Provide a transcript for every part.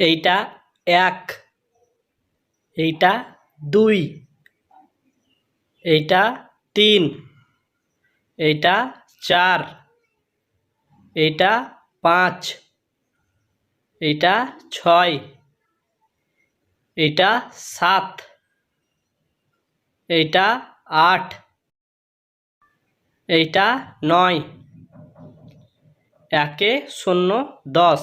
এইটা এক, এইটা দুই, এইটা তিন, এইটা চার, এইটা পাঁচ, এইটা ছয়, এইটা সাত, এইটা আট, এইটা নয়, একে শূন্য দশ।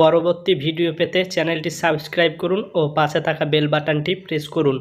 পরবর্তী ভিডিও পেতে চ্যানেলটি সাবস্ক্রাইব করুন ও পাশে থাকা বেল বাটনটি প্রেস করুন।